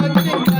Thank you.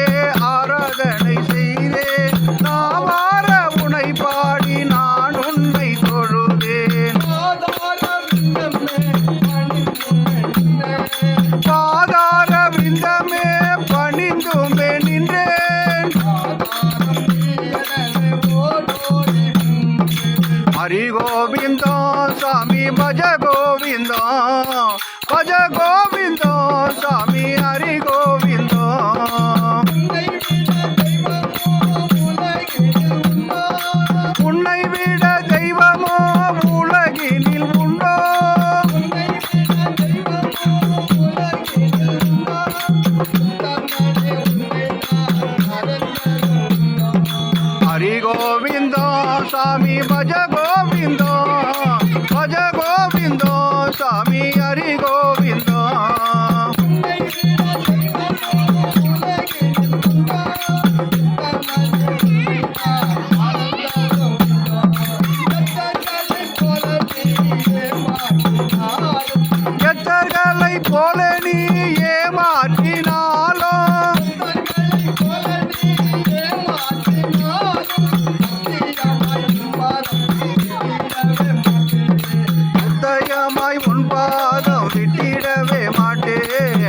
Hari கோவிந்தம் சாமி பஜ கோவிந்தம் பஜ கோவிந்தம் சாமி ஹரி கோவிந்தம் உன்னை விட தெய்வமோ உலகினில் உண்டோ? हरि गोविंद स्वामी भज ಹರಿಗೋ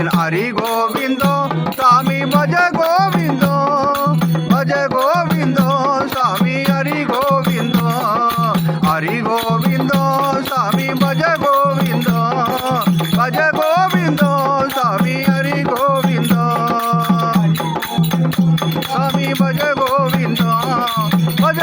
বলেন আরি গোবিন্দ স্বামী ভজ গোবিন্দ ভজ গোবিন্দ স্বামী হরি গোবিন্দ হরি গোবিন্দ স্বামী ভজ গোবিন্দ ভজ গোবিন্দ স্বামী হরি গোবিন্দ স্বামী ভজ গোবিন্দ ভজ